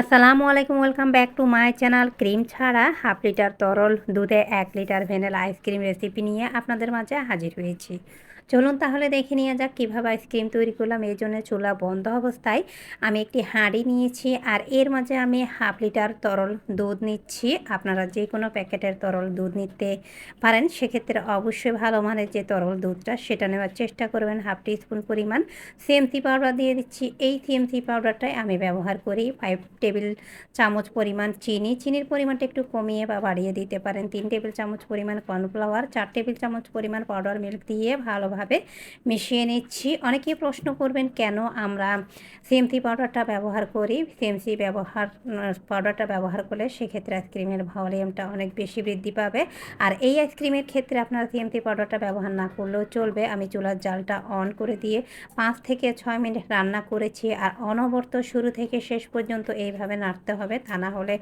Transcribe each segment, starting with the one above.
আসসালামু আলাইকুম, welcome back to my channel cream ছাড়া হাফ লিটার তরল দুধে এক লিটার ভ্যানিলা আইসক্রিম রেসিপি নিয়ে আপনাদের মাঝে হাজির হয়েছি। চলুন তাহলে দেখে নিয়ে যাক কীভাবে আইসক্রিম তৈরি করলাম। এই জন্য চুলা বন্ধ অবস্থায় আমি একটি হাঁড়ি নিয়েছি আর এর মাঝে আমি হাফ লিটার তরল দুধ নিচ্ছি। আপনারা যে কোনো প্যাকেটের তরল দুধ নিতে পারেন, সেক্ষেত্রে অবশ্যই ভালো মানের যে তরল দুধটা, সেটা নেওয়ার চেষ্টা করবেন হাফ টি স্পুন পরিমাণ। সিএমসি পাউডার দিয়ে দিচ্ছি। এই সিএমসি পাউডারটাই আমি ব্যবহার করি। ফাইভ টেবিল চামচ পরিমাণ চিনি। চিনির পরিমাণটা একটু কমিয়ে বা বাড়িয়ে দিতে পারেন। তিন টেবিল চামচ পরিমাণ কর্নফ্লাওয়ার চার টেবিল চামচ পরিমাণ পাউডার মিল্ক দিয়ে ভালো ভালোভাবে মিশিয়ে নিচ্ছি। অনেকেই প্রশ্ন করবেন, কেন আমরা সিএমসি পাউডারটা ব্যবহার করি? সিএমসি ব্যবহার, পাউডারটা ব্যবহার করলে সেক্ষেত্রে আইসক্রিমের ভলিউমটা অনেক বেশি বৃদ্ধি পাবে। আর এই আইসক্রিমের ক্ষেত্রে আপনারা সিএমসি পাউডারটা ব্যবহার না করলেও চলবে। আমি চুলার জালটা অন করে দিয়ে পাঁচ থেকে ছয় মিনিট রান্না করেছি আর অনবর্ত শুরু থেকে শেষ পর্যন্ত এইভাবে নাড়তে হবে। তা না হলে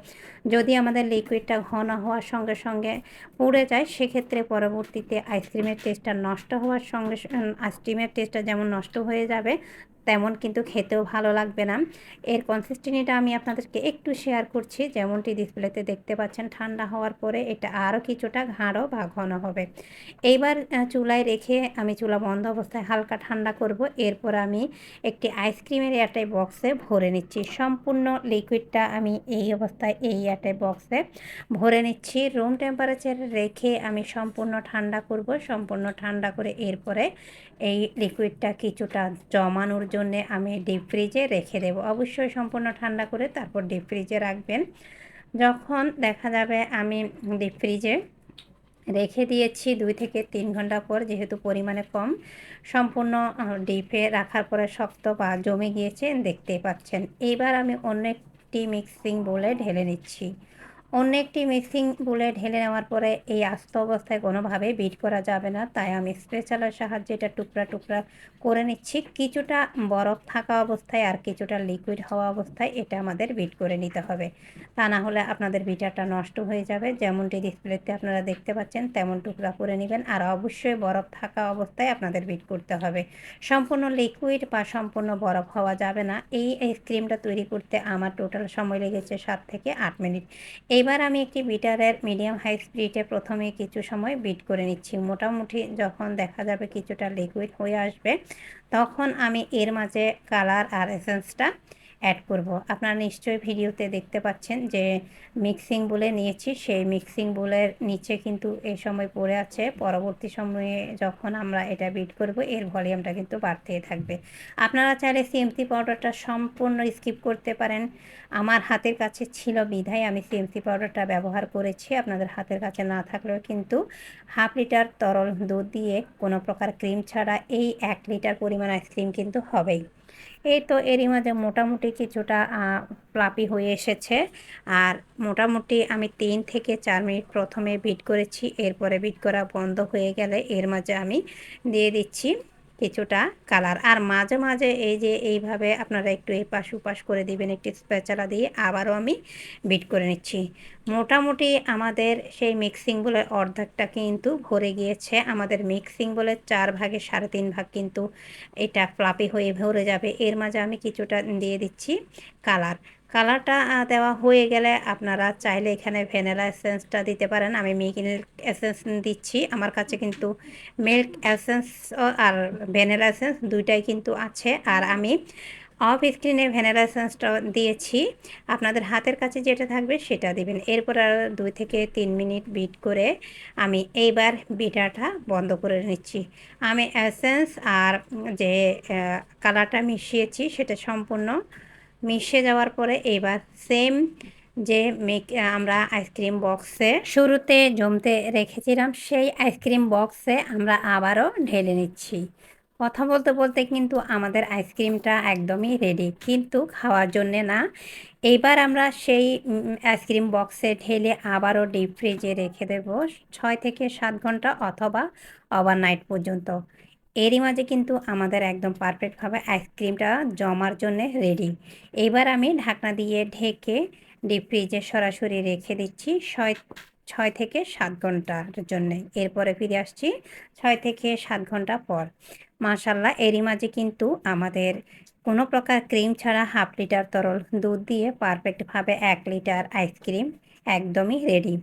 যদি আমাদের লিকুইডটা ঘন হওয়ার সঙ্গে সঙ্গে পুড়ে যায়, সেক্ষেত্রে পরবর্তীতে আইসক্রিমের টেস্টটা নষ্ট হওয়ার সঙ্গে সঙ্গে আইসক্রিমের টেস্টটা যেমন নষ্ট হয়ে যাবে তেমন কিন্তু খেতেও ভালো লাগবে না। এর কনসিস্টেন্সিটা আমি আপনাদেরকে একটু শেয়ার করছি। যেমনটি ডিসপ্লেতে দেখতে পাচ্ছেন, ঠান্ডা হওয়ার পরে এটা আরও কিছুটা ঘাড়ো বা ঘন হবে। এইবার চুলায় রেখে আমি চুলা বন্ধ অবস্থায় হালকা ঠান্ডা করব। এরপর আমি একটি আইসক্রিমের এয়ারটাই বক্সে ভরে নিচ্ছি। সম্পূর্ণ লিকুইডটা আমি এই অবস্থায় এই এয়ারটাই বক্সে ভরে নিচ্ছি। রুম টেম্পারেচারে রেখে আমি সম্পূর্ণ ঠান্ডা করব। সম্পূর্ণ ঠান্ডা করে এরপরে এই লিকুইডটা কিছুটা জমানোর জন্যে আমি ডিপ ফ্রিজে রেখে দেবো। অবশ্যই সম্পূর্ণ ঠান্ডা করে তারপর ডিপ ফ্রিজে রাখবেন। যখন দেখা যাবে আমি ডিপ ফ্রিজে রেখে দিয়েছি দুই থেকে তিন ঘণ্টা পর, যেহেতু পরিমাণে কম, সম্পূর্ণ ডিপে রাখার পরে শক্ত বা জমে গিয়েছে, দেখতেই পাচ্ছেন। এইবার আমি অন্য একটি মিক্সিং বলে ঢেলে নিচ্ছি। অন্য একটি মিক্সিং বুলে ঢেলে নেওয়ার পরে এই আস্ত অবস্থায় কোনোভাবেই বিট করা যাবে না। তাই আমি স্পেশালের সাহায্যে এটা টুকরা টুকরা করে নিচ্ছি। কিছুটা বরফ থাকা অবস্থায় আর কিছুটা লিকুইড হওয়া অবস্থায় এটা আমাদের বিট করে নিতে হবে। তা না হলে আপনাদের বিটারটা নষ্ট হয়ে যাবে। যেমনটি ডিসপ্লেতে আপনারা দেখতে পাচ্ছেন, তেমন টুকরা করে নেবেন। আর অবশ্যই বরফ থাকা অবস্থায় আপনাদের বিট করতে হবে। সম্পূর্ণ লিকুইড বা সম্পূর্ণ বরফ হওয়া যাবে না। এই আইসক্রিমটা তৈরি করতে আমার টোটাল সময় লেগেছে সাত থেকে আট মিনিট। এই এবার আমি একটি বিটারের মিডিয়াম হাই স্পিডে প্রথমে কিছু সময় বিট করে নিচ্ছি। মোটামুটি যখন দেখা যাবে কিছুটা লিকুইড হয়ে আসবে, তখন আমি এর মাঝে কালার আর এসেন্সটা অ্যাড করব। আপনারা নিশ্চয়ই ভিডিওতে দেখতে পাচ্ছেন যে মিক্সিং বলে নিয়েছি। সেই মিক্সিং বোলের নিচে কিন্তু এই সময় পড়ে আছে। পরবর্তী সময়ে যখন আমরা এটা বিট করব, এর ভলিউমটা কিন্তু বাড়তেই থাকবে। আপনারা চাইলে সিএমসি পাউডারটা সম্পূর্ণ স্কিপ করতে পারেন। আমার হাতের কাছে ছিল বিধায় আমি সিএমসি পাউডারটা ব্যবহার করেছি। আপনাদের হাতের কাছে না থাকলেও কিন্তু হাফ লিটার তরল দুধ দিয়ে কোনো প্রকার ক্রিম ছাড়া এই এক লিটার পরিমাণ আইসক্রিম কিন্তু হবেই। এই তো এরই মাঝে মোটামুটি কিছুটা প্লাপি হয়ে এসেছে। আর মোটামুটি আমি তিন থেকে চার মিনিট প্রথমে বিট করেছি, এরপরে বিট করা বন্ধ হয়ে গেলে এর মাঝে আমি দিয়ে দিচ্ছি। কিছুটা কালার। আর মাঝে মাঝে এই যে এইভাবে আপনারা একটু এই পাশ উপাশ করে দিবেন একটি স্পেচালা দিয়ে, আবারও আমি বিট করে নিচ্ছি। মোটামুটি আমাদের সেই মিক্সিং বলের অর্ধেকটা কিন্তু ভরে গিয়েছে। আমাদের মিক্সিং বলে চার ভাগে সাড়ে তিন ভাগ কিন্তু এটা ফ্লাপি হয়ে ভরে যাবে। এর মাঝে আমি কিছুটা দিয়ে দিচ্ছি কালার। কালারটা দেওয়া হয়ে গেলে আপনারা চাইলে এখানে ভ্যানিলা এসেন্সটা দিতে পারেন। আমি মিল্ক এসেন্স দিচ্ছি। আমার কাছে কিন্তু মিল্ক এসেন্স আর ভ্যানিলা এসেন্স দুইটাই কিন্তু আছে। আর আমি অফ স্ক্রিনে ভ্যানিলা এসেন্সটা দিয়েছি। আপনাদের হাতের কাছে যেটা থাকবে সেটা দিবেন। এরপর আর দুই থেকে তিন মিনিট বিট করে আমি এইবার বিটাটা বন্ধ করে নিচ্ছি। আমি এসেন্স আর যে কালারটা মিশিয়েছি সেটা সম্পূর্ণ মিশে যাওয়ার পরে এবার সেম যে মেক আমরা আইসক্রিম বক্সে শুরুতে জমতে রেখেছিলাম, সেই আইসক্রিম বক্সে আমরা আবারও ঢেলে নিচ্ছি। কথা বলতে বলতে কিন্তু আমাদের আইসক্রিমটা একদমই রেডি কিন্তু খাওয়ার জন্যে না। এইবার আমরা সেই আইসক্রিম বক্সে ঢেলে আবারও ডিপ ফ্রিজে রেখে দেব, ছয় থেকে সাত ঘণ্টা অথবা ওভারনাইট পর্যন্ত। এরই মাঝে কিন্তু আমাদের একদম পারফেক্টভাবে আইসক্রিমটা জমার জন্য রেডি এবার আমি ঢাকনা দিয়ে ঢেকে ডিপ ফ্রিজে সরাসরি রেখে দিচ্ছি ছয় ছয় থেকে সাত ঘণ্টার জন্যে। এরপরে ফিরে আসছি ছয় থেকে সাত ঘণ্টা পর। মাশাল্লাহ এরই মাঝে কিন্তু আমাদের কোনো প্রকার ক্রিম ছাড়া হাফ লিটার তরল দুধ দিয়ে পারফেক্টভাবে এক লিটার আইসক্রিম একদমই রেডি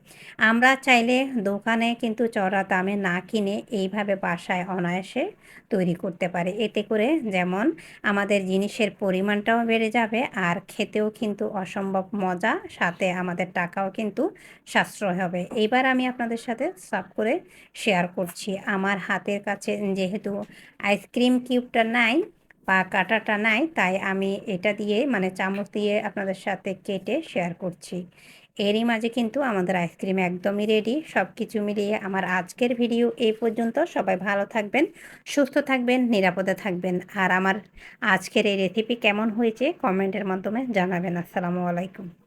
আমরা চাইলে দোকানে কিন্তু চড়া দামে না কিনে এইভাবে বাসায় অনায়াসে তৈরি করতে পারি। এতে করে যেমন আমাদের জিনিসের পরিমাণটাও বেড়ে যাবে আর খেতেও কিন্তু অসম্ভব মজা, সাথে আমাদের টাকাও কিন্তু সাশ্রয় হবে। এইবার আমি আপনাদের সাথে সাফ করে শেয়ার করছি। আমার হাতের কাছে যেহেতু আইসক্রিম কিউবটা নাই বা কাটাটা নাই, তাই আমি এটা দিয়ে মানে চামচ দিয়ে আপনাদের সাথে কেটে শেয়ার করছি। এরই মাঝে কিন্তু আমাদের আইসক্রিম একদমই রেডি সব কিছু মিলিয়ে আমার আজকের ভিডিও এই পর্যন্ত। সবাই ভালো থাকবেন, সুস্থ থাকবেন, নিরাপদে থাকবেন। আর আমার আজকের এই রেসিপি কেমন হয়েছে কমেন্টের মাধ্যমে জানাবেন। আসসালামু আলাইকুম।